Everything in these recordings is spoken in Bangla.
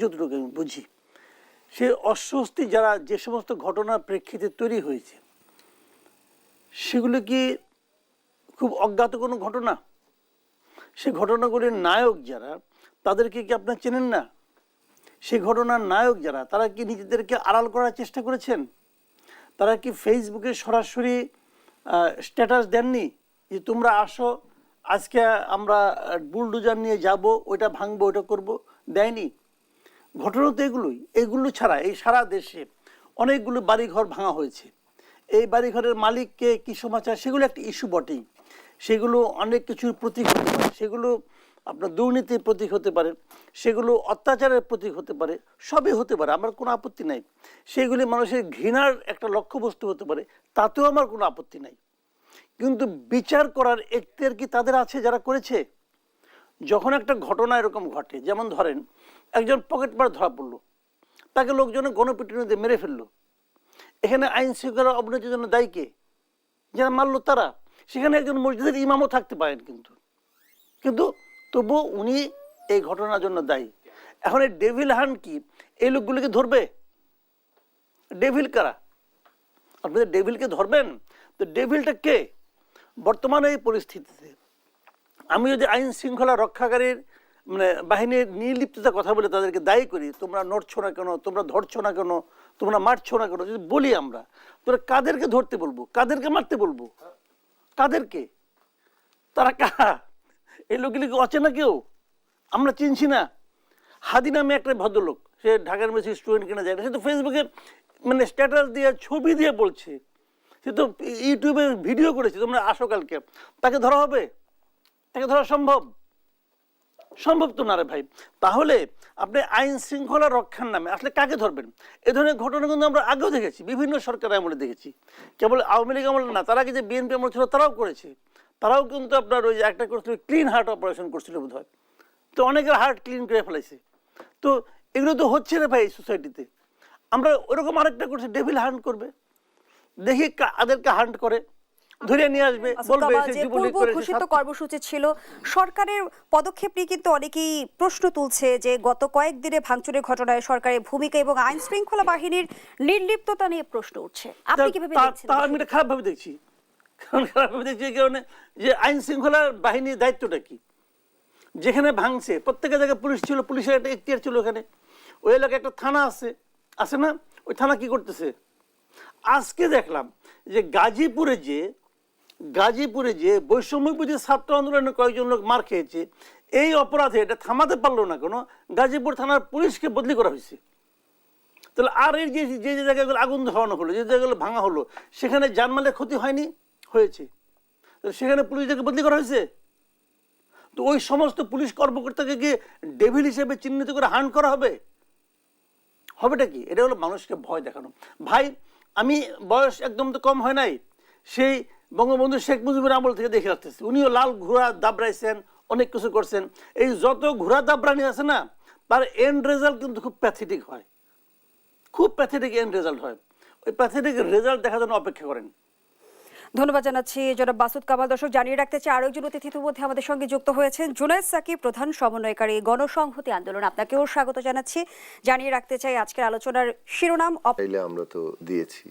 যতটুকু আমি বুঝি, সে অস্বস্তি যারা যে সমস্ত ঘটনার প্রেক্ষিতে তৈরি হয়েছে, সেগুলো কি খুব অজ্ঞাত কোনো ঘটনা? সে ঘটনাগুলির নায়ক যারা, তাদেরকে কি আপনার চেনেন না? সে ঘটনার নায়ক যারা, তারা কি নিজেদেরকে আড়াল করার চেষ্টা করেছেন? তারা কি ফেসবুকে সরাসরি স্ট্যাটাস দেননি? যে তোমরা আসো, আজকে আমরা বুলডুজার নিয়ে যাব, ওইটা ভাঙবো, ওইটা করব, দেয়নি? ঘটনা তো এগুলোই, এগুলো ছাড়া এই সারা দেশে অনেকগুলো বাড়িঘর ভাঙা হয়েছে। এই বাড়িঘরের মালিককে কি সমাচার, সেগুলো একটা ইস্যু বটেই। সেগুলো অনেক কিছুর প্রতীক হতে পারে। সেগুলো আপনার দুর্নীতির প্রতীক হতে পারে। সেগুলো অত্যাচারের প্রতীক হতে পারে। সবই হতে পারে, আমার কোনো আপত্তি নাই। সেগুলি মানুষের ঘৃণার একটা লক্ষ্যবস্তু হতে পারে, তাতেও আমার কোনো আপত্তি নাই। কিন্তু বিচার করার এখতিয়ার কি তাদের আছে যারা করেছে? যখন একটা ঘটনা এরকম ঘটে, যেমন ধরেন একজন পকেট পকেটমার ধরা পড়ল। তাকে লোকজনে গণপিটুনিতে মেরে ফেলল। এখানে আইন শৃঙ্খলা অবনতির জন্য দায়ী কে? যারা মারলো তারা। সেখানে একজন মসজিদের ইমামও থাকতে পারেন কিন্তু। কিন্তু তবুও উনি এই ঘটনার জন্য দায়ী। এখন এই ডেভিল হান কি? এই লোকগুলোকে ধরবে? ডেভিল কারা? আপনাদের ডেভিলকে ধরবেন। তো ডেভিলটা কে? বর্তমানে এই পরিস্থিতিতে। আমি যদি আইন শৃঙ্খলা রক্ষাকারীর মানে বাহিনীর নির্লিপ্ততার কথা বলে তাদেরকে দায়ী করি, তোমরা নড়ছো না কেন, তোমরা ধরছো না কেন, তোমরা মারছো না কেন, যদি বলি আমরা, তোরা কাদেরকে ধরতে বলব? কাদেরকে মারতে বলব? কাদেরকে? তারা কারা এই লোকগুলিকে অচেনা কেউ? আমরা চিনছি না। হাদি নামে একটা ভদ্রলোক, সে ঢাকার মেসি স্টুডেন্ট কিনা যায় না, সে তো ফেসবুকে মানে স্ট্যাটাস দিয়ে, ছবি দিয়ে বলছে। সে তো ইউটিউবে ভিডিও করেছে, তোমরা আসো কালকে। তাকে ধরা হবে? তাকে ধরা সম্ভব? সম্ভব তো না রে ভাই। তাহলে আপনি আইন শৃঙ্খলা রক্ষার নামে আসলে কাকে ধরবেন? এ ধরনের ঘটনা কিন্তু আমরা আগেও দেখেছি, বিভিন্ন সরকার আমলে দেখেছি। কেবল আওয়ামী লীগ আমলে না, তারা আগে যে বিএনপি আমল ছিল তারাও করেছে। তারাও কিন্তু আপনার ওই একটা করছিল ক্লিন হার্ট অপারেশন করছিল বোধ হয় তো অনেকের হার্ট ক্লিন করে ফেলাইছে। তো এগুলো তো হচ্ছে রে ভাই সোসাইটিতে আমরা ওরকম আরেকটা করছি ডেভিল হান্ট করবে। দেখি কাদেরকে হান্ট করে। ধরে নিয়ে আসবে বলবে তবে যে পূর্ব ঘোষিত কর্মসূচি ছিল সরকারের পদক্ষেপ নিয়ে কিন্তু অনেকেই প্রশ্ন তুলছে যে গত কয়েকদিনে ভাঙচুরের ঘটনায় সরকারের ভূমিকা এবং আইন শৃঙ্খলা বাহিনীর নির্লিপ্ততা নিয়ে প্রশ্ন উঠছে। আপনি কীভাবে দেখছেন তা আমি খারাপ ভাবে দেখছি। কারণ খারাপ ভাবে দেখছি কারণে যে আইন শৃঙ্খলার বাহিনীর দায়িত্বটা কি? যেখানে ভাঙছে প্রত্যেকের জায়গায় পুলিশ ছিল পুলিশের একটা এখতিয়ার ছিল ওখানে। ওই এলাকায় একটা থানা আছে আছে না? ওই থানা কি করতেছে? আজকে দেখলাম যে গাজীপুরে যে গাজীপুরে যে বৈষম্য বিরোধী ছাত্র আন্দোলনে কয়েকজন লোক মার খেয়েছে, এই অপরাধে এটা থামাতে পারল না কোনো? গাজীপুর থানার পুলিশকে বদলি করা হয়েছে। তাহলে আর এই যে যে যে জায়গাগুলো আগুন ধরানো হলো, যে জায়গাগুলো ভাঙা হলো, সেখানে জানমালের ক্ষতি হয়নি? হয়েছে। তো সেখানে পুলিশদেরকে বদলি করা হয়েছে? তো ওই সমস্ত পুলিশ কর্মকর্তাকে গিয়ে ডেভিল হিসেবে চিহ্নিত করে হান করা হবে? হবেটা কি? এটা হলো মানুষকে ভয় দেখানো। ভাই, আমি বয়স একদম তো কম হয় নাই। সেই বঙ্গবন্ধু শেখ মুজিবুর আমল থেকে দেখে আসতেছি উনিও লাল ঘোড়া দাবড়াইছেন অনেক কিছু করছেন। এই যত ঘোড়া দাবড়ানি আছে না তার এন্ড রেজাল্ট কিন্তু খুব প্যাথেটিক হয়। খুব প্যাথেটিক এন্ড রেজাল্ট হয়। ওই প্যাথেটিক রেজাল্ট দেখার জন্য অপেক্ষা করেন। ধন্যবাদ জানাচ্ছি জনাব বাসুদ কামাল। দর্শক জানিয়ে রাখতে চাই আরও একজন অতিথি মধ্যে আমাদের সঙ্গে যুক্ত হয়েছেন জুনায়দ সাকিব প্রধান সমন্বয়কারী গণসংহতি আন্দোলন। আপনাকেও স্বাগত জানাচ্ছি। জানিয়ে রাখতে চাই আজকের আলোচনার শিরোনাম আমরা তো দিয়েছি।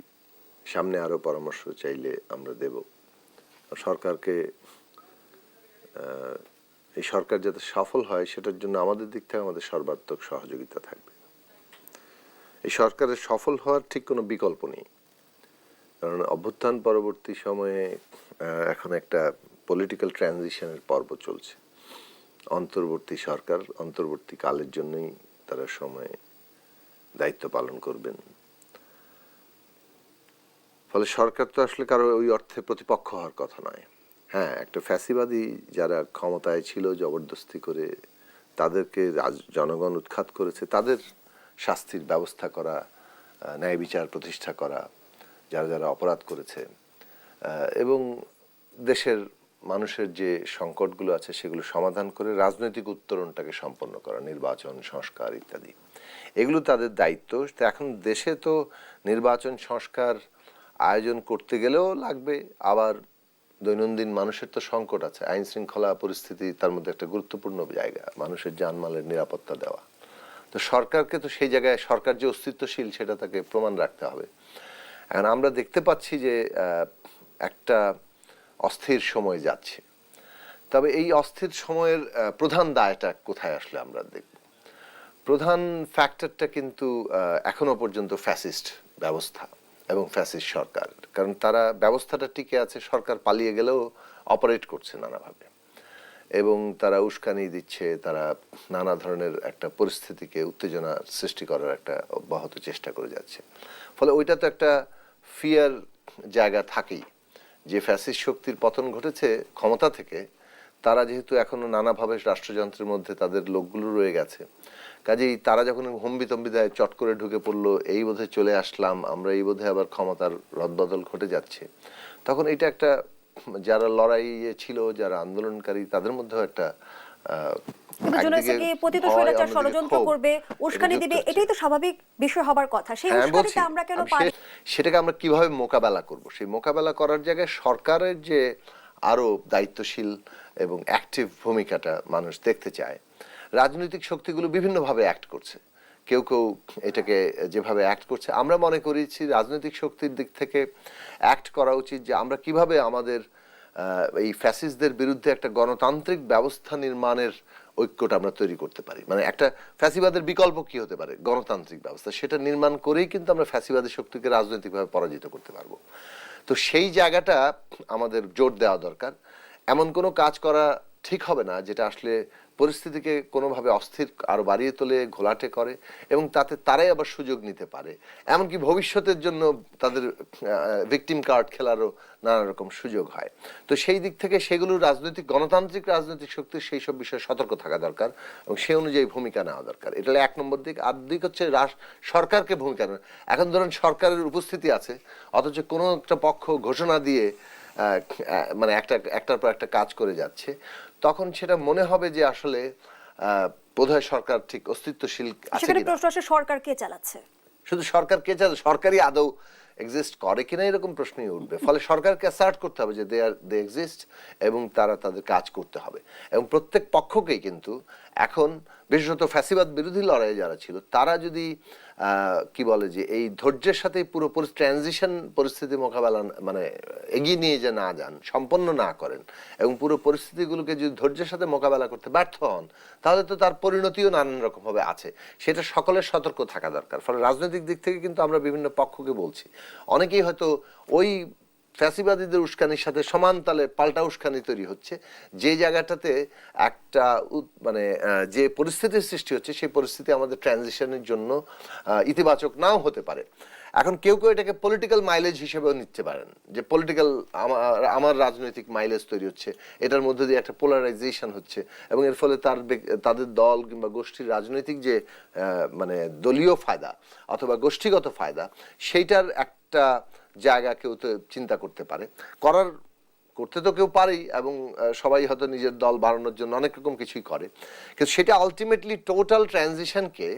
সামনে আরও পরামর্শ চাইলে আমরা দেব। সরকারকে এই সরকার যাতে সফল হয়, সেটার জন্য আমাদের দিক থেকে আমাদের সর্বাত্মক সহযোগিতা থাকবে। এই সরকারের সফল হওয়ার ঠিক কোনো বিকল্প নেই। কারণ অভ্যুত্থান পরবর্তী সময়ে এখন একটা পলিটিক্যাল ট্রানজিশনের পর্ব চলছে। অন্তর্বর্তী সরকার অন্তর্বর্তী কালের জন্যই তারা সময়ে দায়িত্ব পালন করবেন। ফলে সরকার তো আসলে কারও ওই অর্থে প্রতিপক্ষ হওয়ার কথা নয়। হ্যাঁ একটা ফ্যাসিবাদী যারা ক্ষমতায় ছিল, জবরদস্তি করে তাদেরকে জনগণ উৎখাত করেছে, তাদের শাস্তির ব্যবস্থা করা ন্যায় বিচার প্রতিষ্ঠা করা, যারা যারা অপরাধ করেছে এবং দেশের মানুষের যে সংকটগুলো আছে সেগুলো সমাধান করে রাজনৈতিক উত্তরণটাকে সম্পন্ন করা, নির্বাচন, সংস্কার ইত্যাদি। এগুলো তাদের দায়িত্ব। এখন দেশে তো নির্বাচন, সংস্কার আয়োজন করতে গেলেও লাগবে। আবার দৈনন্দিন মানুষের তো সংকট আছে। আইন শৃঙ্খলা পরিস্থিতি তার মধ্যে একটা গুরুত্বপূর্ণ জায়গা, মানুষের জানমালের নিরাপত্তা দেওয়া। তো সরকারকে তো সেই জায়গায়, সরকার যে অস্তিত্বশীল সেটা তাকে প্রমাণ রাখতে হবে। এখন আমরা দেখতে পাচ্ছি যে একটা অস্থির সময় যাচ্ছে। তবে এই অস্থির সময়ের প্রধান দায়টা কোথায় আসলে আমরা দেখব? প্রধান ফ্যাক্টরটা কিন্তু এখনও পর্যন্ত ফ্যাসিস্ট ব্যবস্থা। এবং ফ্যাসিস্ট সরকার। কারণ তারা ব্যবস্থাটা টিকে আছে, সরকার পালিয়ে গেলেও অপারেট করছে নানাভাবে। এবং তারা উস্কানি দিচ্ছে, তারা নানা ধরনের একটা পরিস্থিতিকে উত্তেজনা সৃষ্টি করার একটা অব্যাহত চেষ্টা করে যাচ্ছে। ফলে ওইটা তো একটা ফিয়ার জায়গা থাকেই। যে ফ্যাসিস্ট শক্তির পতন ঘটেছে ক্ষমতা থেকে তারা যেহেতু এখনও নানাভাবে রাষ্ট্রযন্ত্রের মধ্যে তাদের লোকগুলো রয়ে গেছে। কাজেই তারা যখন হম্বিতম্বি দেয় চট করে ঢুকে পড়ল এই বোধে চলে আসলাম আমরা এই বোধে আবার ক্ষমতার রদবদল ঘটে যাচ্ছে। তখন এটা একটা যারা লড়াইয়ে ছিল যারা আন্দোলনকারী তাদের মধ্যেও একটা আহ, কিন্তু একদিকে জুনেসাকে পতিত স্বৈরাচার ষড়যন্ত্র করবে উস্কানি দিবে এটাই তো স্বাভাবিক বিষয় হবার কথা। সেই হ্যাঁ, আমরা কেন আমি সেটাকে আমরা কীভাবে মোকাবেলা করব? সেই মোকাবেলা করার জায়গায় সরকারের যে আরও দায়িত্বশীল এবং অ্যাক্টিভ ভূমিকাটা মানুষ দেখতে চায়। রাজনৈতিক শক্তিগুলো বিভিন্নভাবে অ্যাক্ট করছে। কেউ কেউ এটাকে যেভাবে অ্যাক্ট করছে, আমরা মনে করেছি রাজনৈতিক শক্তির দিক থেকে অ্যাক্ট করা উচিত যে আমরা কীভাবে আমাদের এই ফ্যাসিস্টদের বিরুদ্ধে একটা গণতান্ত্রিক ব্যবস্থা নির্মাণের ঐক্যটা আমরা তৈরি করতে পারি। মানে একটা ফ্যাসিবাদের বিকল্প কি হতে পারে? গণতান্ত্রিক ব্যবস্থা। সেটা নির্মাণ করেই কিন্তু আমরা ফ্যাসিবাদের শক্তিকে রাজনৈতিকভাবে পরাজিত করতে পারব। তো সেই জায়গাটা আমাদের জোর দেওয়া দরকার। এমন কোনো কাজ করা ঠিক হবে না যেটা আসলে পরিস্থিতিকে কোনোভাবে অস্থির আরও বাড়িয়ে তোলে, ঘোলাটে করে এবং তাতে তারাই আবার সুযোগ নিতে পারে। এমনকি ভবিষ্যতের জন্য তাদের ভিকটিম কার্ড খেলারও নানা রকম সুযোগ হয়। তো সেই দিক থেকে সেগুলো রাজনৈতিক, গণতান্ত্রিক রাজনৈতিক শক্তির সেই সব বিষয়ে সতর্ক থাকা দরকার এবং সেই অনুযায়ী ভূমিকা নেওয়া দরকার। এটা এক নম্বর দিক। আর দিক হচ্ছে সরকারকে ভূমিকা নেওয়া। এখন ধরুন সরকারের উপস্থিতি আছে, অথচ কোনো একটা পক্ষ ঘোষণা দিয়ে মানে একটা একটার পর একটা কাজ করে যাচ্ছে তখন সেটা মনে হবে যে আসলে বোধহয় সরকার ঠিক অস্তিত্বশীল আছে কিনা। প্রশ্ন আসে সরকার কে চালাচ্ছে? শুধু সরকার কে চালায় সরকারই আদৌ এক্সিস্ট করে কিনা এরকম প্রশ্নই উঠবে। ফলে সরকারকে অ্যাসার্ট করতে হবে যে দে আর দে এক্সিস্ট এবং তারা তাদের কাজ করতে হবে। এবং প্রত্যেক পক্ষকেই কিন্তু এখন বিশেষত ফ্যাসিবাদ বিরোধী লড়াইয়ে যারা ছিল তারা যদি কি বলে যে এই ধৈর্যের সাথে পুরোপুরি ট্রানজিশন পরিস্থিতি মোকাবেলা মানে এগিয়ে নিয়ে যে না যান, সম্পন্ন না করেন এবং পুরো পরিস্থিতিগুলোকে যদি ধৈর্যের সাথে মোকাবেলা করতে ব্যর্থ হন, তাহলে তো তার পরিণতিও নানান রকমভাবে আছে। সেটা সকলের সতর্ক থাকা দরকার। ফলে রাজনৈতিক দিক থেকে কিন্তু আমরা বিভিন্ন পক্ষকে বলছি। অনেকেই হয়তো ওই ফ্যাসিবাদীদের উস্কানির সাথে সমান তালে পাল্টা উস্কানি তৈরি হচ্ছে। যে জায়গাটাতে একটা মানে যে পরিস্থিতির সৃষ্টি হচ্ছে, সেই পরিস্থিতি আমাদের ট্রানজিশনের জন্য ইতিবাচক নাও হতে পারে। এখন কেউ কেউ এটাকে পলিটিক্যাল মাইলেজ হিসেবেও নিতে পারেন। যে পলিটিক্যাল আমার আমার রাজনৈতিক মাইলেজ তৈরি হচ্ছে, এটার মধ্যে দিয়ে একটা পোলারাইজেশন হচ্ছে, এবং এর ফলে তার তাদের দল কিংবা গোষ্ঠীর রাজনৈতিক যে মানে দলীয় ফায়দা অথবা গোষ্ঠীগত ফায়দা, সেইটার একটা জায়গা কেউ তো চিন্তা করতে পারে। করার করতে তো কেউ পারেই এবং সবাই হয়তো নিজের দল বাড়ানোর জন্য অনেক রকম কিছুই করে। কিন্তু সেটা আলটিমেটলি টোটাল ট্রানজিশনকে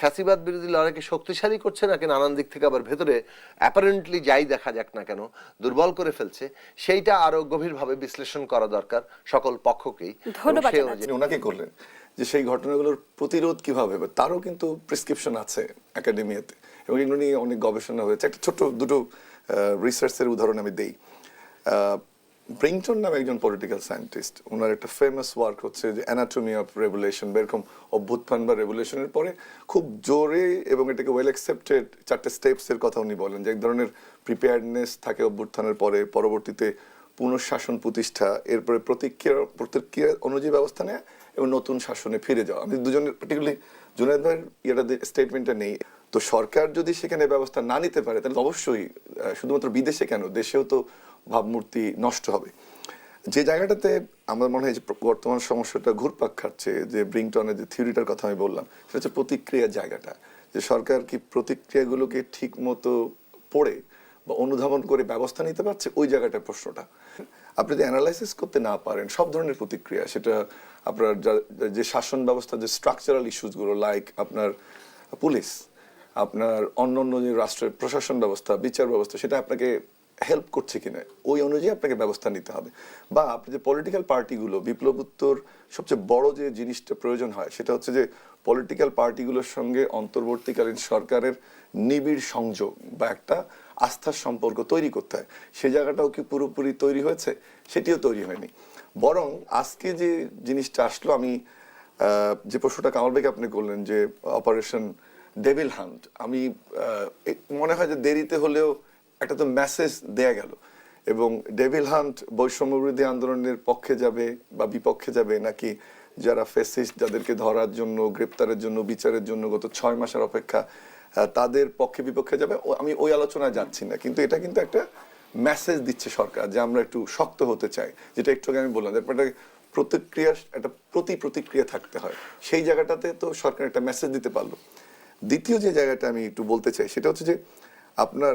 ফ্যাসিবাদ বিরোধী লড়াইকে শক্তিশালী করছে নাকি নানান দিক থেকে আবার ভেতরে অ্যাপারেন্টলি যাই দেখা যাক না কেন দুর্বল করে ফেলছে সেইটা আরও গভীরভাবে বিশ্লেষণ করা দরকার সকল পক্ষকেই। ওনাকে করলেন যে সেই ঘটনাগুলোর প্রতিরোধ কীভাবে তারও কিন্তু প্রেসক্রিপশন আছে একাডেমিয়াতে এবং এগুলো নিয়ে অনেক গবেষণা হয়েছে। একটা ছোট্ট দুটো রিসার্চের উদাহরণ আমি দেই। ব্রিংটন নামে একজন পলিটিক্যাল সায়েন্টিস্ট ওনার একটা ফেমাস ওয়ার্ক হচ্ছে যে অ্যানাটমি অফ রেভুলেশন বা এরকম অভ্যুত্থান বা রেভুলেশনের পরে খুব জোরে এবং এটাকে ওয়েল অ্যাকসেপ্টেড চারটে স্টেপসের কথা উনি বলেন, যে এক ধরনের প্রিপেয়ারনেস থাকে অভ্যুত্থানের পরে, পরবর্তীতে পুনঃশাসন প্রতিষ্ঠা, এরপরে প্রতিক্রিয়া প্রতিক্রিয়া অনুযায়ী ব্যবস্থা নেয় এবং নতুন শাসনে ফিরে যাওয়া। আমি দুজনের পার্টিকুলারলি জুনায়দ ভাইয়ের ইয়েটা স্টেটমেন্টটা নেই, তো সরকার যদি সেখানে ব্যবস্থা না নিতে পারে, তাহলে অবশ্যই শুধুমাত্র বিদেশে কেন? দেশেও তো ভাবমূর্তি নষ্ট হবে। যে জায়গাটাতে আমার মনে হয় যে বর্তমান সমস্যাটা ঘুরপাক খাচ্ছে, যে ব্রিংটনের যে থিওরিটার কথা আমি বললাম, সেটা হচ্ছে প্রতিক্রিয়ার জায়গাটা। যে সরকার কি প্রতিক্রিয়াগুলোকে ঠিক মতো পড়ে বা অনুধাবন করে ব্যবস্থা নিতে পারছে? ওই জায়গাটার প্রশ্নটা। আপনি যদি অ্যানালাইসিস করতে না পারেন, সব ধরনের প্রতিক্রিয়া, সেটা আপনার যে শাসন ব্যবস্থা, যে স্ট্রাকচারাল ইস্যুসগুলো লাইক আপনার পুলিশ আপনার অন্য অন্য যে রাষ্ট্রের প্রশাসন ব্যবস্থা, বিচার ব্যবস্থা, সেটা আপনাকে হেল্প করছে কিনা, ওই অনুযায়ী আপনাকে ব্যবস্থা নিতে হবে। বা আপনি যে পলিটিক্যাল পার্টিগুলো বিপ্লবোত্তর সবচেয়ে বড় যে জিনিসটা প্রয়োজন হয়, সেটা হচ্ছে যে পলিটিক্যাল পার্টিগুলোর সঙ্গে অন্তর্বর্তীকালীন সরকারের নিবিড় সংযোগ বা একটা আস্থার সম্পর্ক তৈরি করতে হয়। সে জায়গাটাও কি পুরোপুরি তৈরি হয়েছে? সেটিও তৈরি হয়নি। বরং আজকে যে জিনিসটা আসলো, আমি যে প্রশ্নটা কামাল ভাইকে আপনি করলেন যে, অপারেশন ডেভিল হান্ট, আমি মনে হয় যে দেরিতে হলেও একটা তো মেসেজ দেয়া গেল। এবং ডেভিল হান্ট বৈষম্য বিরোধী আন্দোলনের পক্ষে যাবে বা বিপক্ষে যাবে, নাকি যারা ফেসিস্ট যাদেরকে ধরার জন্য, গ্রেপ্তারের জন্য, বিচারের জন্য গত ছয় মাসের অপেক্ষা তাদের পক্ষে বিপক্ষে যাবে আমি ওই আলোচনায় যাচ্ছি না। কিন্তু এটা কিন্তু একটা মেসেজ দিচ্ছে সরকার যে আমরা একটু শক্ত হতে চাই। যেটা একটু আমি বললাম একটা প্রতিক্রিয়া একটা প্রতি প্রতিক্রিয়া থাকতে হয়। সেই জায়গাটাতে তো সরকার একটা মেসেজ দিতে পারল। দ্বিতীয় যে জায়গাটা আমি একটু বলতে চাই, সেটা হচ্ছে যে আপনার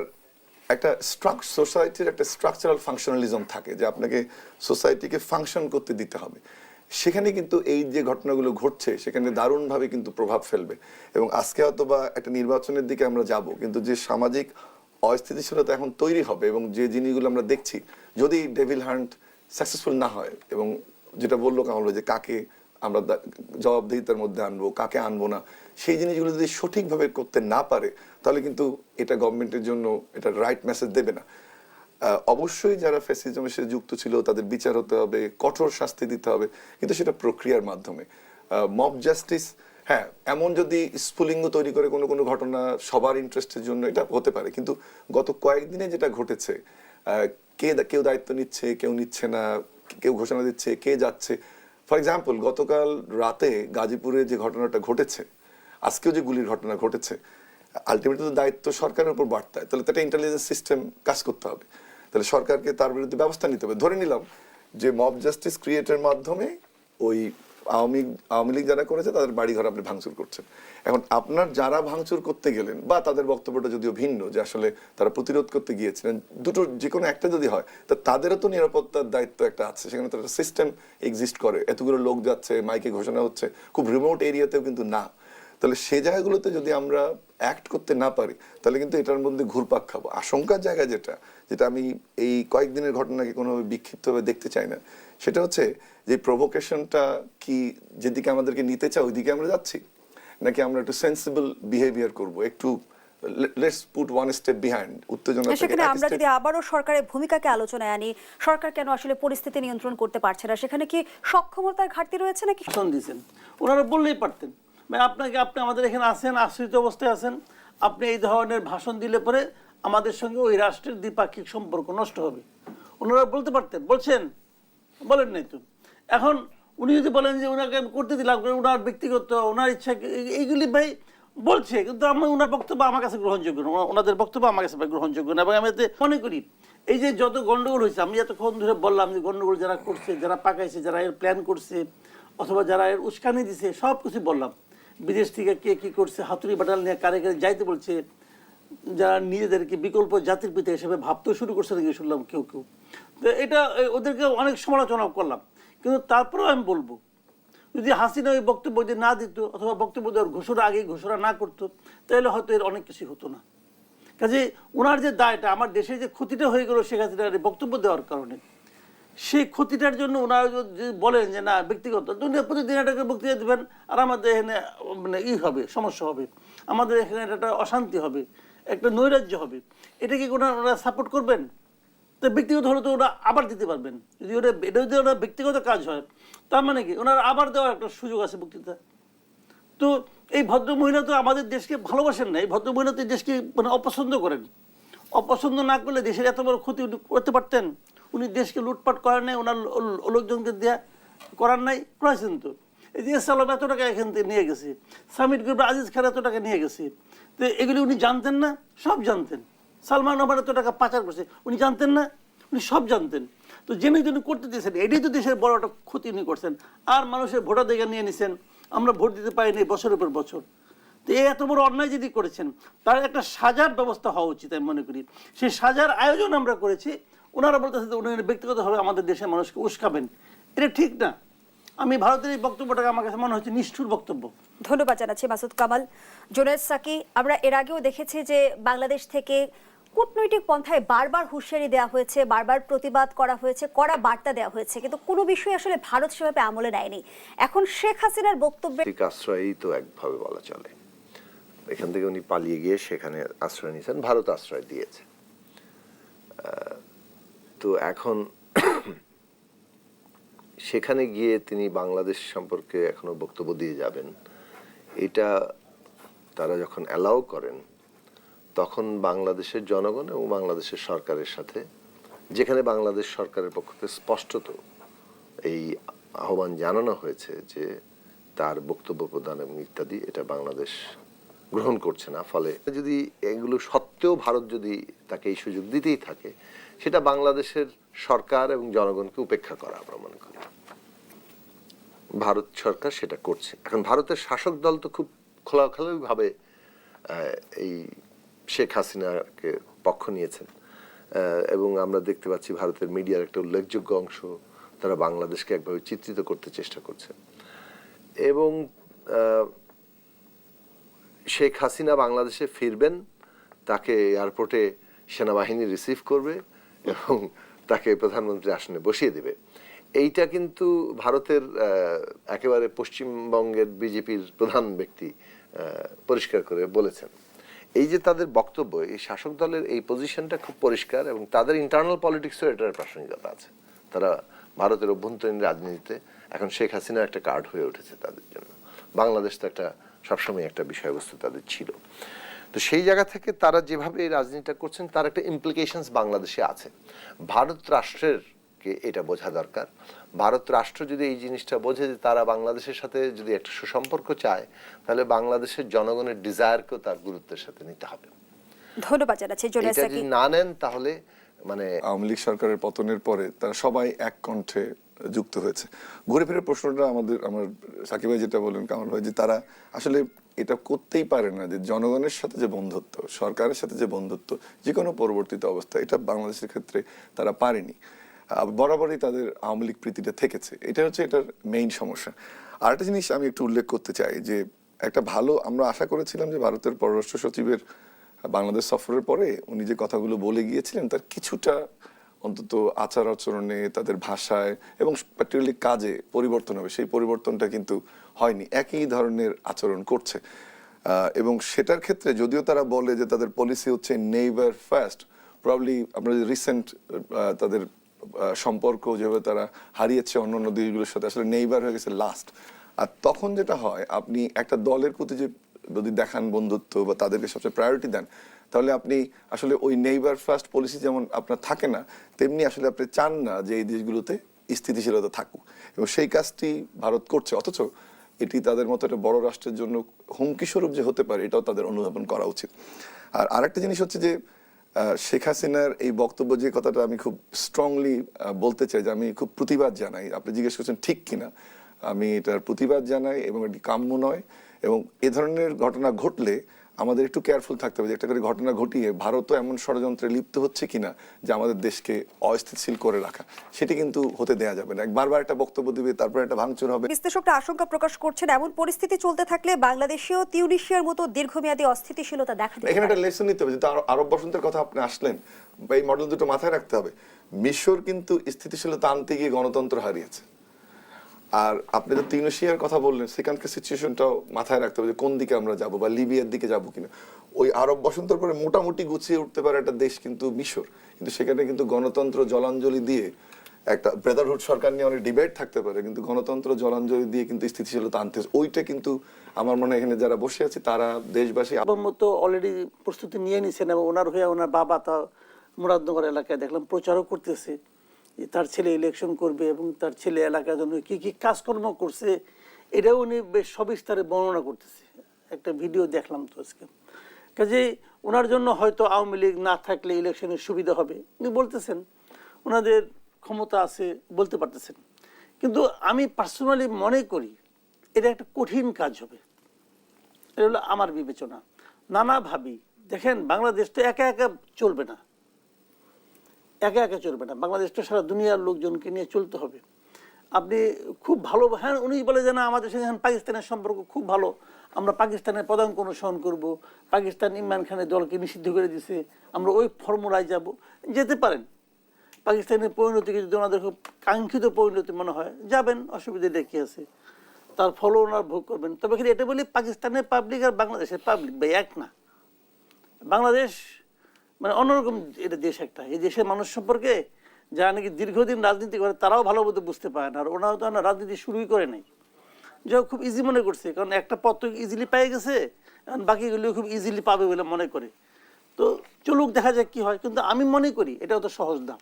একটা স্ট্রাক সোসাইটির একটা স্ট্রাকচারাল ফাংশনালিজম থাকে যে আপনাকে সোসাইটিকে ফাংশন করতে দিতে হবে। সেখানে কিন্তু এই যে ঘটনাগুলো ঘটছে, সেখানে দারুণভাবে কিন্তু প্রভাব ফেলবে। এবং আজকে হয়তো বা একটা নির্বাচনের দিকে আমরা যাব, কিন্তু যে সামাজিক অস্থিতিশীলতা এখন তৈরি হবে এবং যে জিনিসগুলো আমরা দেখছি, যদি ডেভিল হান্ট সাকসেসফুল না হয় এবং যেটা বলল কামল যে কাকে আমরা জবাবদিহিতার মধ্যে আনব, কাকে আনব না, সেই জিনিসগুলো যদি সঠিকভাবে করতে না পারে, তাহলে কিন্তু এটা গভর্নমেন্টের জন্য এটা রাইট মেসেজ দেবে না। অবশ্যই যারা ফ্যাসিজমের সাথে যুক্ত ছিল, তাদের বিচার হতে হবে, কঠোর শাস্তি দিতে হবে, কিন্তু সেটা প্রক্রিয়ার মাধ্যমে। মব জাস্টিস হ্যাঁ এমন যদি স্ফুলিঙ্গ তৈরি করে কোনো কোনো ঘটনা সবার ইন্টারেস্টের জন্য এটা হতে পারে। কিন্তু গত কয়েকদিনে যেটা ঘটেছে কে কেউ দায়িত্ব নিচ্ছে, কেউ নিচ্ছে না, কেউ ঘোষণা দিচ্ছে, কে যাচ্ছে। ফর এক্সাম্পল, গতকাল রাতে গাজীপুরে যে ঘটনাটা ঘটেছে, আজকেও যে গুলির ঘটনা ঘটেছে আলটিমেটলি দায়িত্ব সরকারের উপর বার্তায় তাহলে তো একটা ইন্টেলিজেন্স সিস্টেম কাজ করতে হবে। তাহলে সরকারকে তার বিরুদ্ধে ব্যবস্থা নিতে হবে। ধরে নিলাম যে মব জাস্টিস ক্রিয়েটের মাধ্যমে ওই আওয়ামী আওয়ামী লীগ যারা করেছে, তাদের বাড়ি ঘর আপনি ভাঙচুর করছেন। এখন আপনার যারা ভাঙচুর করতে গেলেন, বা তাদের বক্তব্যটা যদিও ভিন্ন, যে আসলে তারা প্রতিরোধ করতে গিয়েছিলেন, দুটো যে কোনো একটা যদি হয়, তা তাদেরও তো নিরাপত্তার দায়িত্ব একটা আছে। সেখানে তো একটা সিস্টেম এক্সিস্ট করে। এতগুলো লোক যাচ্ছে, মাইকে ঘোষণা হচ্ছে, খুব রিমোট এরিয়াতেও কিন্তু না। তাহলে সে জায়গাগুলোতে যদি আমরা অ্যাক্ট করতে না পারি, তাহলে কিন্তু এটার মধ্যে ঘুরপাক খাব। আশঙ্কার জায়গা যেটা যেটা আমি এই কয়েকদিনের ঘটনাকে কোনোভাবে বিক্ষিপ্তভাবে দেখতে চাই না, সেটা হচ্ছে যে প্রভোকেশনটা কি যেদিকে আমাদেরকে নিতে চায় ওইদিকে আমরা যাচ্ছি? নাকি আমরা একটু সেন্সিবল বিহেভিয়ার করব? একটু let's put one step behind উত্তেজনা সেখানে আমরা যদি আবারও সরকারের ভূমিকাকে আলোচনায় আনি সরকার কেন আসলে পরিস্থিতি নিয়ন্ত্রণ করতে পারছে না? সেখানে কি সক্ষমতার ঘাটতি রয়েছে নাকি? ভাষণ দিয়েছেন। ওনারা বললেই পারতেন মানে আপনাকে আপনি আমাদের এখানে আছেন আশ্রিত অবস্থায় আছেন। আপনি এই ধরনের ভাষণ দিলে পরে আমাদের সঙ্গে ওই রাষ্ট্রের দ্বিপাক্ষিক সম্পর্ক নষ্ট হবে। ওনারা বলতে পারতেন বলছেন বলেন নাই তো। এখন উনি যদি বলেন যে ওনাকে আমি করতে দিলাম ওনার ব্যক্তিগত, ওনার ইচ্ছা এই- এইগুলি ভাই বলছে, কিন্তু আমি ওনার বক্তব্য আমার কাছে গ্রহণযোগ্য না। ওনাদের বক্তব্য আমার কাছে গ্রহণযোগ্য না। এবং আমি এতে মনে করি, এই যে যত গণ্ডগোল হয়েছে, আমি এতক্ষণ ধরে বললাম যে গণ্ডগোল যারা করছে, যারা পাকাইছে, যারা এর প্ল্যান করছে, অথবা যারা এর উস্কানি দিছে, সব কিছু বললাম। বিদেশ থেকে কে কী করছে, হাতুড়ি বাটাল নিয়ে কারে কারে যাইতে বলছে, যারা নিজেদেরকে বিকল্প জাতির পিতা হিসেবে ভাবতে শুরু করছে নাকি শুনলাম কেউ কেউ। তো এটা ওদেরকে অনেক সমালোচনা করলাম। কিন্তু তারপরেও আমি বলব, যদি হাসিনা ওই বক্তব্য যদি না দিত অথবা বক্তব্য দেওয়ার ঘোষণা আগে ঘোষণা না করতো, তাহলে হয়তো এর অনেক কিছু হতো না। কাজে ওনার যে দায়টা, আমার দেশে যে ক্ষতিটা হয়ে গেল শেখ হাসিনার বক্তব্য দেওয়ার কারণে, সেই ক্ষতিটার জন্য ওনারা যদি বলেন যে না, ব্যক্তিগত প্রতিদিন এটাকে বক্তৃতা দেবেন, আর আমাদের এখানে মানে ই হবে, সমস্যা হবে। আমাদের এখানে একটা অশান্তি হবে, একটা নৈরাজ্য হবে। এটা কি ওনারা ওনারা সাপোর্ট করবেন? তো ব্যক্তিগত হলে তো ওরা আবার দিতে পারবেন। যদি ওটা এটা যদি ওনার ব্যক্তিগত কাজ হয়, তার মানে কি? ওনার আবার দেওয়ার একটা সুযোগ আছে বক্তৃতা। তো এই ভদ্র মহিলা তো আমাদের দেশকে ভালোবাসেন না। এই ভদ্র মহিলা তো দেশকে মানে অপছন্দ করেন। অপছন্দ না করলে দেশের এত বড় ক্ষতি করতে পারতেন। উনি দেশকে লুটপাট করেন নাই, ওনার লোকজনকে দেয়া করার নাই করেছেন তো। এই যে সালাম এত টাকা এখান থেকে নিয়ে গেছে। সামিট গ্রুপ আজিজ খান এত টাকা নিয়ে গেছে। তো এগুলি উনি জানতেন না? সব জানতেন। সালমান আমার এত টাকা পাচার করছে। উনি জানতেন না? উনি সব জানতেন। তো জেনে যদি করতে দিয়েছেন, এটাই তো দেশের বড় একটা ক্ষতি উনি করছেন। আর মানুষের ভোটাধিকার নিয়ে নিছেন। আমরা ভোট দিতে পারিনি বছরের পর বছর। তো এই এত বড় অন্যায় যদি করেছেন, তার একটা সাজার ব্যবস্থা হওয়া উচিত আমি মনে করি। সেই সাজার আয়োজন আমরা করেছি, ওনারা বলতেছে যে উনি ব্যক্তিগতভাবে আমাদের দেশের মানুষকে উস্কাবেন। এটা ঠিক না। আমি ভারতের এই বক্তব্যটাকে আমার কাছে মনে হচ্ছে নিষ্ঠুর বক্তব্য। ধন্যবাদ জানাচ্ছি মাসুদ কামাল। জোনেদ সাকি, আমরা এর আগেও দেখেছি যে বাংলাদেশ থেকে কূটনৈতিক পন্থায় বারবার হুঁশিয়ারি দেওয়া হয়েছে, বারবার প্রতিবাদ করা হয়েছে, কড়া বার্তা দেওয়া হয়েছে, কিন্তু কোনো বিষয় আসলে ভারত সেভাবে আমলে নেয়নি। এখন শেখ হাসিনার বক্তব্যে আশ্রয়ই তো একভাবে বলা চলে। এখান থেকে উনি পালিয়ে গিয়ে সেখানে আশ্রয় নিয়েছেন, ভারত আশ্রয় দিয়েছে। তো এখন সেখানে গিয়ে তিনি বাংলাদেশ সম্পর্কে এখনও বক্তব্য দিয়ে যাবেন। এটা তারা যখন অ্যালাউ করেন তখন বাংলাদেশের জনগণ এবং বাংলাদেশের সরকারের সাথে, যেখানে বাংলাদেশ সরকারের পক্ষ থেকে স্পষ্টত এই আহ্বান জানানো হয়েছে যে তার বক্তব্য প্রদান এবং ইত্যাদি, এটা বাংলাদেশ গ্রহণ করছে না। ফলে যদি এগুলো সত্ত্বেও ভারত যদি তাকে এই সুযোগ দিতেই থাকে, সেটা বাংলাদেশের সরকার এবং জনগণকে উপেক্ষা করা আমরা মনে করি। ভারত সরকার সেটা করছে। এখন ভারতের শাসক দল তো খুব খোলাখোলাভাবে এই শেখ হাসিনাকে পক্ষ নিয়েছেন এবং আমরা দেখতে পাচ্ছি ভারতের মিডিয়ার একটা উল্লেখযোগ্য অংশ তারা বাংলাদেশকে একভাবে চিত্রিত করতে চেষ্টা করছে এবং শেখ হাসিনা বাংলাদেশে ফিরবেন, তাকে এয়ারপোর্টে সেনাবাহিনী রিসিভ করবে এবং তাকে প্রধানমন্ত্রী আসনে বসিয়ে দেবে। এইটা কিন্তু ভারতের একেবারে পশ্চিমবঙ্গের বিজেপির প্রধান ব্যক্তি পরিষ্কার করে বলেছেন। এই যে তাদের বক্তব্য, এই শাসক দলের এই পজিশনটা খুব পরিষ্কার এবং তাদের ইন্টারনাল পলিটিক্সও এটার প্রাসঙ্গিকতা আছে। তারা ভারতের অভ্যন্তরীণ রাজনীতিতে এখন শেখ হাসিনা একটা কার্ড হয়ে উঠেছে তাদের জন্য। বাংলাদেশ তো একটা সবসময় একটা বিষয়বস্তু তাদের ছিল। তো সেই জায়গা থেকে তারা যেভাবে এই রাজনীতিটা করছেন, তার একটা ইমপ্লিকেশনস বাংলাদেশে আছে। ভারত রাষ্ট্রের কে এটা বোঝা দরকার। ভারত রাষ্ট্র যদি এই জিনিসটা বোঝে যে তারা বাংলাদেশের সাথে যদি একটা সুসম্পর্ক চায় তাহলে বাংলাদেশের জনগণের ডিজায়ারকেও তার গুরুত্বের সাথে নিতে হবে। ধন্যবাদ জানাচ্ছি এটা যদি না নেন তাহলে মানে আওয়ামী লীগ সরকারের পতনের পরে তারা সবাই এক কণ্ঠে যুক্ত হয়েছে। ঘুরে ফিরে প্রশ্নটা আমাদের আমার সাকিব ভাই যেটা বললেন কামাল ভাই যে তারা আসলে এটা করতেই পারে না যে জনগণের সাথে যে বন্ধুত্ব সরকারের সাথে যে বন্ধুত্ব যে কোনো পরবর্তীত অবস্থা এটা বাংলাদেশের ক্ষেত্রে তারা পারেনি। বরাবরই তাদের আওয়ামী লীগ প্রীতিটা থেকেছে। এটা হচ্ছে এটার মেইন সমস্যা। আরেকটা জিনিস আমি একটু উল্লেখ করতে চাই যে, একটা ভালো, আমরা আশা করেছিলাম যে ভারতের পররাষ্ট্র সচিবের, বাংলাদেশ সফরের পরে উনি যে কথাগুলো বলে গিয়েছিলেন, তার কিছুটা অন্তত আচার আচরণে, তাদের ভাষায় এবং পার্টিকুলারলি কাজে পরিবর্তন হবে। সেই পরিবর্তনটা কিন্তু হয়নি। একই ধরনের আচরণ করছে। এবং সেটার ক্ষেত্রে যদিও তারা বলে যে তাদের পলিসি হচ্ছে নেইবার ফার্স্ট প্রবলি আমরা রিসেন্ট তাদের সম্পর্ক যেভাবে তারা হারিয়েছে অন্য অন্য দেশগুলোর সাথে আসলে নেইবার হয়ে গেছে লাস্ট আর তখন যেটা হয়, আপনি একটা দলের প্রতি যে যদি দেখান বন্ধুত্ব বা তাদেরকে সবচেয়ে প্রায়োরিটি দেন, তাহলে আপনি আসলে ওই নেইবার ফার্স্ট পলিসি যেমন আপনার থাকে না, তেমনি আসলে আপনি চান না যে এই দেশগুলোতে স্থিতিশীলতা থাকুক। এবং সেই কাজটি ভারত করছে। অথচ এটি তাদের মতো একটা বড় রাষ্ট্রের জন্য হুমকি স্বরূপ যে হতে পারে, এটাও তাদের অনুধাবন করা উচিত। আর আরেকটা জিনিস হচ্ছে যে শেখ হাসিনার এই বক্তব্য যে কথাটা আমি খুব স্ট্রংলি বলতে চাই যে আমি খুব প্রতিবাদ জানাই। আপনি জিজ্ঞেস করছেন ঠিক কিনা? আমি এটার প্রতিবাদ জানাই এবং এটি কাম্য নয় এবং এ ধরনের ঘটনা ঘটলে আমাদের একটু কেয়ারফুল থাকতে হবে যে একটা করে ঘটনা ঘটিয়ে ভারতও এমন ষড়যন্ত্রে লিপ্ত হচ্ছে কিনা যে আমাদের দেশকে অস্থিতিশীল করে রাখা। সেটি কিন্তু হতে দেয়া যাবে না। বারবার একটা বক্তব্য দিবে তারপর একটা ভাঙচুর হবে। বিশ্লেষকরা আশঙ্কা প্রকাশ করছেন এমন পরিস্থিতি চলতে থাকলে বাংলাদেশেও তিউনিশিয়ার মতো দীর্ঘমেয়াদী অস্থিতিশীলতা দেখা দিতে এখানে একটা লেসন নিতে হবে আরব- আরব বসন্তের কথা আপনি আসলেন। এই মডেল দুটো মাথায় রাখতে হবে। মিশর কিন্তু স্থিতিশীলতা আনতে গিয়ে গণতন্ত্র হারিয়েছে। আর আপনি যে তিউনিশিয়ার কথা বললেন, সেখানকার সিচুয়েশনটাও মাথায় রাখতে হবে যে কোন দিকে আমরা যাব বা লিবিয়ার দিকে যাব কিনা। ওই আরব বসন্তের পরে মোটামুটি গুছিয়ে উঠতে পারে একটা দেশ কিন্তু মিশর। কিন্তু সেখানে কিন্তু গণতন্ত্র জলাঞ্জলি দিয়ে একটা ব্রাদারহুড সরকার নিয়ে অনেক ডিবেট থাকতে পারে, কিন্তু গণতন্ত্র জলাঞ্জলি দিয়ে কিন্তু স্থিতিশীলতা আনতে ওইটা কিন্তু আমার মনে হয় এখানে যারা বসে আছে, তারা দেশবাসী মতো অলরেডি প্রস্তুতি নিয়ে নিছেন এবং ওনার হয়ে ওনার বাবা তা মুরাদনগর এলাকায় দেখলাম প্রচারও করতেছে। তার ছেলে ইলেকশন করবে এবং তার ছেলে এলাকার জন্য কি কি কাজকর্ম করছে, এটাও উনি বেশ সবিস্তারে বর্ণনা করতেছে। একটা ভিডিও দেখলাম তো আজকে। কাজে ওনার জন্য হয়তো আওয়ামী লীগ না থাকলে ইলেকশনের সুবিধা হবে। উনি বলতেছেন, ওনাদের ক্ষমতা আছে, বলতে পারতেছেন। কিন্তু আমি পার্সোনালি মনে করি, এটা একটা কঠিন কাজ হবে। এটা হলো আমার বিবেচনা। নানাভাবেই। দেখেন, বাংলাদেশ তো একা একা চলবে না। একা একা চলবে না। বাংলাদেশ তো সারা দুনিয়ার লোকজনকে নিয়ে চলতে হবে। আপনি খুব ভালো হ্যাঁ উনি বলে যে না, আমাদের সঙ্গে পাকিস্তানের সম্পর্ক খুব ভালো, আমরা পাকিস্তানের পদাঙ্ক অনুসরণ করব, পাকিস্তান ইমরান খানের দলকে নিষিদ্ধ করে দিছে, আমরা ওই ফর্মুলায় যাব, যেতে পারেন। পাকিস্তানের পরিণতিকে যদি ওনাদের খুব কাঙ্ক্ষিত পরিণতি মনে হয়, যাবেন, অসুবিধা দেখে আছে। তার ফলও ওনার ভোগ করবেন। তবে কিন্তু এটা বলি পাকিস্তানের পাবলিক আর বাংলাদেশের পাবলিক ভাই, এক না। বাংলাদেশ মানে অন্যরকম এটা দেশ একটা। এই দেশের মানুষ সম্পর্কে যারা নাকি দীর্ঘদিন রাজনীতি করে, তারাও ভালো মতো বুঝতে পারে না। আর ওনারা তো না রাজনীতি শুরুই করে নাই। যা খুব ইজি মনে করছে। কারণ একটা পথ তো ইজিলি পেয়ে গেছে এখন বাকিগুলো খুব ইজিলি পাবে বলে মনে করে। তো চলুক, দেখা যাক কি হয়। কিন্তু আমি মনে করি এটাও তো সহজ না।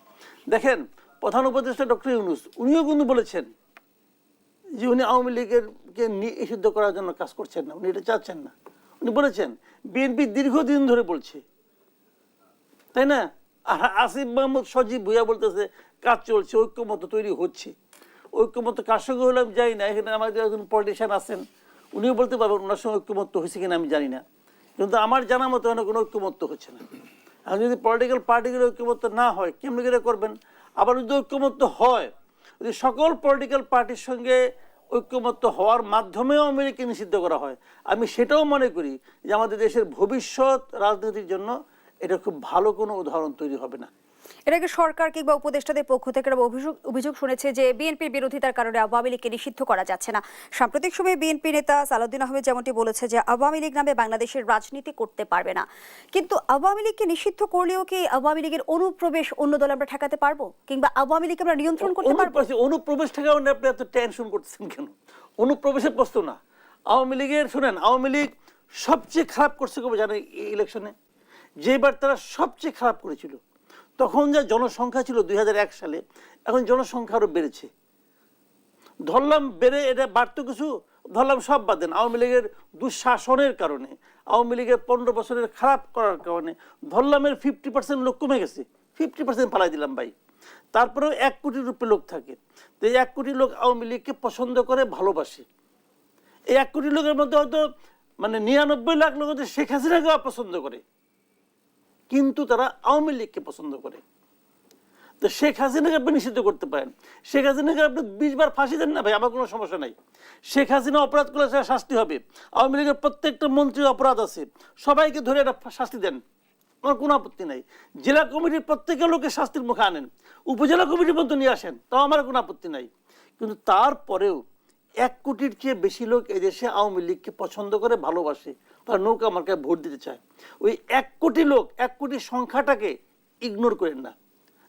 দেখেন, প্রধান উপদেষ্টা ডক্টর ইউনুস, উনিও কিন্তু বলেছেন যে উনি আওয়ামী লীগের কে নিষিদ্ধ করার জন্য কাজ করছেন না। উনি এটা চাচ্ছেন না। উনি বলেছেন, বিএনপি দীর্ঘদিন ধরে বলছে তাই না? আর আসিফ মাহমুদ সজীব ভুইয়া বলতেছে, কাজ চলছে ঐক্যমত তৈরি হচ্ছে। ঐক্যমত কার সঙ্গে হলে আমি জানি না, এখানে আমাদের একজন পলিটিশিয়ান আছেন, উনিও বলতে পারবেন ওনার সঙ্গে ঐক্যমত্য হয়েছে কিনা আমি জানি না। কিন্তু আমার জানা মতো এখানে কোনো ঐক্যমত্য হচ্ছে না। আর যদি পলিটিক্যাল পার্টিগুলো ঐক্যমত্য না হয়, কেমনি করে করবেন? আবার যদি ঐক্যমত্য হয়, যদি সকল পলিটিক্যাল পার্টির সঙ্গে ঐক্যমত্য হওয়ার মাধ্যমেও আমেরিকা নিষিদ্ধ করা হয়, আমি সেটাও মনে করি যে আমাদের দেশের ভবিষ্যৎ রাজনীতির জন্য এটা খুব ভালো কোনো উদাহরণ তৈরি হবে না। এর আগে সরকার কিংবা উপদেষ্টাদের পক্ষ থেকে অভিযোগ অভিযোগ শুনেছে যে বিএনপির বিরোধিতার কারণে আওয়ামী লীগকে নিষিদ্ধ করা যাচ্ছে না। সাম্প্রতিক সময়ে বিএনপি নেতা সালাউদ্দিন আহমেদ যেমনটি বলেছে যে আওয়ামী লীগ নামে বাংলাদেশের রাজনীতি করতে পারবে না। কিন্তু আওয়ামী লীগকে নিষিদ্ধ করলেও কি আওয়ামী লীগের অনুপ্রবেশ অন্য দল আমরা ঠেকাতে পারব? কিংবা আওয়ামী লীগকে আমরা নিয়ন্ত্রণ করতে পারব? অনুপ্রবেশ থেকে আপনি আপনি এত টেনশন করতেছেন কেন? অনুপ্রবেশের প্রশ্ন না। আওয়ামী লীগের শুনেন আওয়ামী লীগ সবচেয়ে খারাপ করছে কবে জানেন ইলেকশনে যেবার তারা সবচেয়ে খারাপ করেছিল। তখন যা জনসংখ্যা ছিল দুই হাজার এক সালে, এখন জনসংখ্যা আরও বেড়েছে। ধরলাম বেড়ে, এটা বাড়তো কিছু, ধরলাম সব বাদ দেন। আওয়ামী লীগের দুঃশাসনের কারণে, আওয়ামী লীগের পনেরো বছরের খারাপ করার কারণে ধরলামের ফিফটি পার্সেন্ট লোক কমে গেছে। ফিফটি পার্সেন্ট ফালাই দিলাম ভাই। তারপরেও এক কোটি রূপে লোক থাকে। তো এক কোটি লোক আওয়ামী লীগকে পছন্দ করে, ভালোবাসে। এই এক কোটি লোকের মধ্যে হয়তো মানে নিরানব্বই লাখ লোক শেখ হাসিনাকে অপছন্দ করে। কিন্তু তারা আওয়ামী লীগকে পছন্দ করে। তো শেখ হাসিনাকে আপনি নিষিদ্ধ করতে পারেন। শেখ হাসিনাকে আপনি বিশ বার ফাঁসি দেন না ভাই, আমার কোনো সমস্যা নাই। শেখ হাসিনা অপরাধ করলে সেটা শাস্তি হবে। আওয়ামী লীগের প্রত্যেকটা মন্ত্রীর অপরাধ আছে। সবাইকে ধরে একটা শাস্তি দেন। আমার কোনো আপত্তি নাই। জেলা কমিটির প্রত্যেকের লোকে শাস্তির মুখে আনেন। উপজেলা কমিটির মধ্যে নিয়ে আসেন, তাও আমার কোনো আপত্তি নাই। কিন্তু তারপরেও এক কোটির চেয়ে বেশি লোক এদেশে আওয়ামী লীগকে পছন্দ করে, ভালোবাসে। তারা নৌকা মার্কায় ভোট দিতে চায়। ওই এক কোটি লোক, এক কোটি সংখ্যাটাকে ইগনোর করেন না।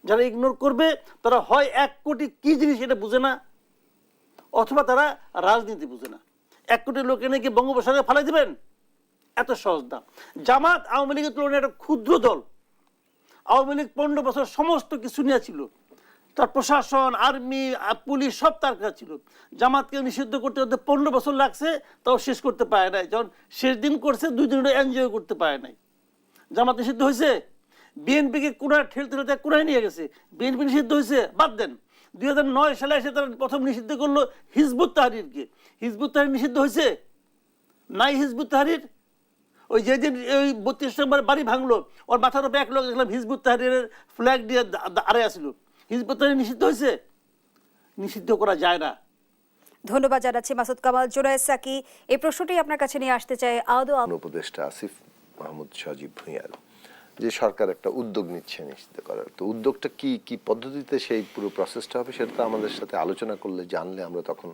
যারা ইগনোর করবে, তারা হয় এক কোটি কি জিনিস এটা বুঝে না, অথবা তারা রাজনীতি বুঝে না। এক কোটি লোক এনে কি বঙ্গোপসাগরে ফালাই দিবেন? এত সহজ না। জামাত আওয়ামী লীগের তুলনায় একটা ক্ষুদ্র দল। আওয়ামী লীগ পনেরো বছর সমস্ত কিছু নিয়ে ছিল তার প্রশাসন, আর্মি পুলিশ সব তার কাছে ছিল। জামাতকে নিষিদ্ধ করতে ওদের পনেরো বছর লাগছে, তাও শেষ করতে পারে নাই। যখন শেষ দিন করছে, দুই দিন এনজয় করতে পারে নাই। জামাত নিষিদ্ধ হয়েছে? বিএনপিকে কোনায় ঠেলতে ঠেলতে কোনায় নিয়ে গেছে। বিএনপি নিষিদ্ধ হয়েছে? বাদ দেন। দুই হাজার নয় সালে এসে তারা প্রথম নিষিদ্ধ করল হিজবুত তাহারিরকে। হিজবুত তাহারির নিষিদ্ধ হয়েছে? নাই হিজবুত তাহারির? ওই যেদিন ওই বত্রিশ নম্বর বাড়ি ভাঙলো, ওর মাথার উপরে এক লোক দেখলাম হিজবুত তাহারিরের ফ্ল্যাগ দিয়ে দা- দা- আড়ে আসলো হিজবুত নিষিদ্ধ হয়েছে। নিষিদ্ধ করা যায় না। ধন্যবাদ জানাচ্ছি মাসুদ কামাল। জোনায়েদ সাকি এই প্রশ্নটি আপনার কাছে নিয়ে আসতে চাই। আদৌ উপদেষ্টা আসিফ মাহমুদ সজীব ভুঁইয়ার যে সরকার একটা উদ্যোগ নিচ্ছে নিশ্চিত করার। তো উদ্যোগটা কি কি পদ্ধতিতে সেই পুরো প্রসেসটা হবে সেটা তো আমাদের সাথে আলোচনা করলে জানলে আমরা তখন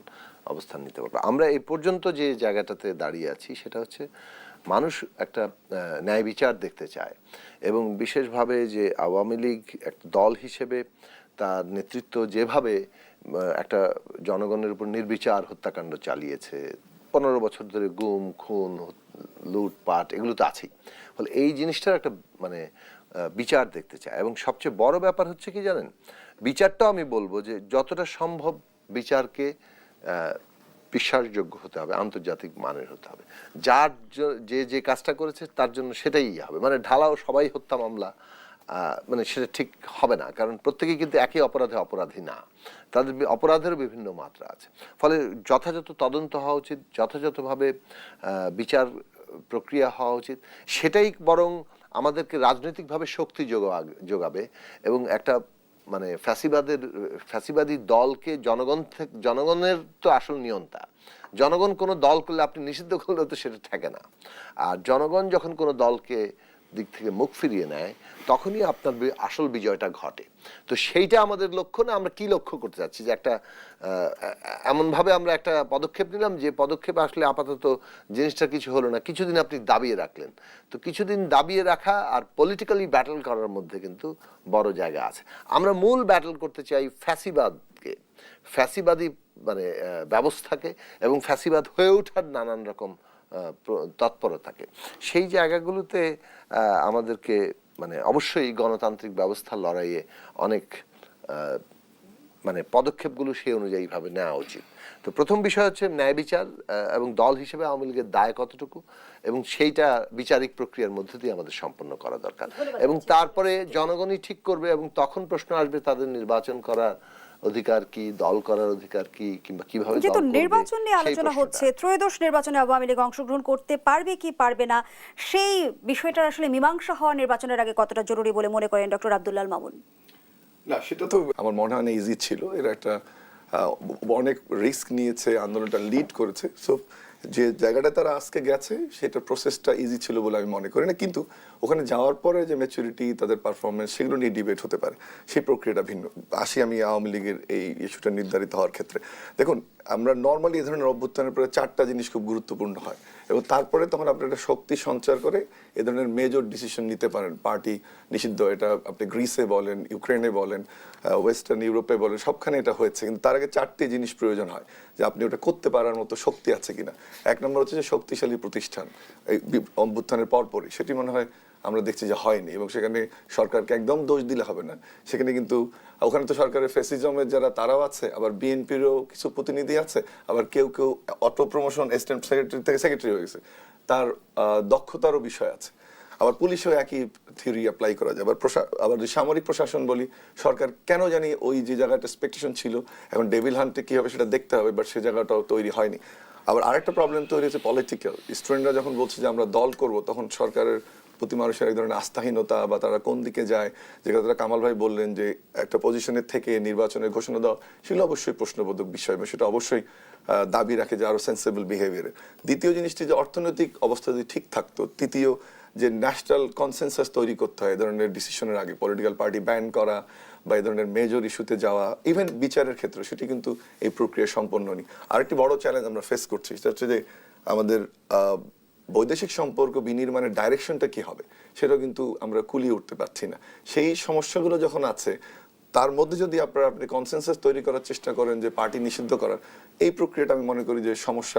অবস্থান নিতে পারব। আমরা এই পর্যন্ত যে জায়গাটাতে দাঁড়িয়ে আছি সেটা হচ্ছে মানুষ একটা ন্যায় বিচার দেখতে চায় এবং বিশেষভাবে যে আওয়ামী লীগ একটা দল হিসেবে তার নেতৃত্ব যেভাবে একটা জনগণের উপর নির্বিচার হত্যাকাণ্ড চালিয়েছে, পনেরো বছর ধরে গুম, খুন লুটপাট, এগুলো তো আছেই। ফলে এই জিনিসটার একটা মানে বিচার দেখতে চায়। এবং সবচেয়ে বড় ব্যাপার হচ্ছে কি জানেন? বিচারটাও আমি বলব যে যতটা সম্ভব বিচারকে বিশ্বাসযোগ্য হতে হবে, আন্তর্জাতিক মানের হতে হবে। যার যে যে কাজটা করেছে তার জন্য সেটাই হবে। মানে ঢালাও সবাই হত্যা মামলা মানে সেটা ঠিক হবে না। কারণ প্রত্যেকেই কিন্তু একই অপরাধে অপরাধী না। তাদের অপরাধেরও বিভিন্ন মাত্রা আছে। ফলে যথাযথ তদন্ত হওয়া উচিত, যথাযথভাবে বিচার প্রক্রিয়া হওয়া উচিত, সেটাই বরং আমাদেরকে রাজনৈতিকভাবে শক্তি যোগা যোগাবে এবং একটা মানে ফ্যাসিবাদের, ফ্যাসিবাদী দলকে জনগণ থেকে জনগণের তো আসল নিয়ন্তা। জনগণ কোনো দল করলে আপনি নিষিদ্ধ করলে তো সেটা থাকে না। আর জনগণ যখন কোনো দলকে দিক থেকে মুখ ফিরিয়ে নেয়, তখনই আপনার আসল বিজয়টা ঘটে। তো সেইটা আমাদের লক্ষ্য না, আমরা কি লক্ষ্য করতে চাচ্ছি? যে একটা এমনভাবে আমরা একটা পদক্ষেপ নিলাম যে পদক্ষেপ আসলে আপাতত জিনিসটা কিছু হলো না। কিছুদিন আপনি দাবিয়ে রাখলেন। তো কিছুদিন দাবিয়ে রাখা আর পলিটিক্যালি ব্যাটল করার মধ্যে কিন্তু বড় জায়গা আছে। আমরা মূল ব্যাটল করতে চাই ফ্যাসিবাদকে। ফ্যাসিবাদী মানে ব্যবস্থাকে এবং ফ্যাসিবাদ হয়ে ওঠার নানান রকম আহ, প্র- তৎপরতাকে সেই জায়গাগুলোতে আমাদেরকে মানে অবশ্যই গণতান্ত্রিক ব্যবস্থার লড়াইয়ে অনেক মানে পদক্ষেপগুলো সেই অনুযায়ী ভাবে নেওয়া উচিত। তো প্রথম বিষয় হচ্ছে ন্যায় বিচার এবং দল হিসেবে আওয়ামী লীগের দায় কতটুকু এবং সেইটা বিচারিক প্রক্রিয়ার মধ্যে দিয়ে আমাদের সম্পন্ন করা দরকার। এবং তারপরে জনগণই ঠিক করবে এবং তখন প্রশ্ন আসবে তাদের নির্বাচন করার অধিকার কি দল করার অধিকার কি কিংবা কীভাবে যেহেতু নির্বাচন নিয়ে সেই আলোচনা হচ্ছে ত্রয়োদশ নির্বাচনে আওয়ামী লীগ অংশগ্রহণ করতে পারবে কি পারবে না সেই বিষয়টার আসলে মীমাংসা হওয়া নির্বাচনের আগে কতটা জরুরি বলে মনে করেন ডক্টর আবদুল্লাল মামুন? না সেটা তো আমার মনে হয় না ইজি ছিল। এর একটা আহ, অনেক রিস্ক নিয়েছে আন্দোলনটা লিড করেছে। সো যে জায়গাটা তারা আজকে গেছে সেটা প্রসেসটা ইজি ছিল বলে আমি মনে করি না। কিন্তু ওখানে যাওয়ার পরে যে ম্যাচুরিটি তাদের পারফরমেন্স সেগুলো নিয়ে ডিবেট হতে পারে। সেই প্রক্রিয়াটা ভিন্ন। আসি আমি আওয়ামী লীগের এই ইস্যুটা নির্ধারিত হওয়ার ক্ষেত্রে। দেখুন, আমরা নর্মালি এ ধরনের অভ্যুত্থানের পরে চারটা জিনিস খুব গুরুত্বপূর্ণ হয়। এবং তারপরে তখন আপনি একটা শক্তি সঞ্চার করে এ ধরনের মেজর ডিসিশন নিতে পারেন। পার্টি নিষিদ্ধ, এটা আপনি গ্রিসে বলেন ইউক্রেনে বলেন ওয়েস্টার্ন ইউরোপে বলেন, সবখানে এটা হয়েছে। কিন্তু তার আগে চারটি জিনিস প্রয়োজন হয়, যে আপনি ওটা করতে পারার মতো শক্তি আছে কিনা। এক নম্বর হচ্ছে যে শক্তিশালী প্রতিষ্ঠান, এই অভ্যুত্থানের পরপরই। সেটি মনে হয় আমরা দেখছি যে হয়নি এবং সেখানে সরকারকে একদম দোষ দিলে হবে না। সেখানে কিন্তু, ওখানে তো সরকারের ফেসিজমের যারা, তারাও আছে, আবার বিএনপিরও কিছু প্রতিনিধি আছে, আবার কেউ কেউ অটো প্রমোশন অ্যাসিস্ট্যান্ট সেক্রেটারি থেকে সেক্রেটারি হয়ে গেছে। তার দক্ষতারও বিষয় আছে। আবার পুলিশেও একই থিওরি অ্যাপ্লাই করা যায়। আবার আবার সামরিক প্রশাসন বলি, সরকার কেন জানি ওই যে জায়গাটা এক্সপেকটেশন ছিল, এখন ডেভিল হান্টে কি হবে সেটা দেখতে হবে বাট সে জায়গাটাও তৈরি হয়নি। আবার আরেকটা প্রবলেম তৈরি হয়েছে পলিটিক্যাল স্টুডেন্টরা যখন বলছে যে আমরা দল করব, তখন সরকারের প্রতি মানুষের এক ধরনের আস্থাহীনতা বা তারা কোন দিকে যায় যে কথাটা কামাল ভাই বললেন যে একটা পজিশনের থেকে নির্বাচনের ঘোষণা দেওয়া সেগুলো অবশ্যই প্রশ্নবোধক বিষয় এবং সেটা অবশ্যই দাবি রাখে যে আরও সেন্সেবল বিহেভিয়ারের দ্বিতীয় জিনিসটি যে অর্থনৈতিক অবস্থা যদি ঠিক থাকতো, তৃতীয় যে ন্যাশনাল কনসেনসাস তৈরি করতে হয়, এ ধরনের ডিসিশনের আগে পলিটিক্যাল পার্টি ব্যান করা বা এই ধরনের মেজর ইস্যুতে যাওয়া ইভেন বিচারের ক্ষেত্রে, সেটি কিন্তু এই প্রক্রিয়া সম্পন্ন নেই আরেকটি বড় চ্যালেঞ্জ আমরা ফেস করছি, সেটা হচ্ছে যে, আমাদের বৈদেশিক সম্পর্ক বিনির্মাণের ডাইরেকশনটা কি হবে? সেটাও কিন্তু আমরা কুলিয়ে উঠতে পারছি না। সেই সমস্যাগুলো যখন আছে, তার মধ্যে যদি আপনারা আপনি কনসেনসাস তৈরি করার চেষ্টা করেন যে পার্টি নিষিদ্ধ করার, এই প্রক্রিয়াটা আমি মনে করি যে সমস্যা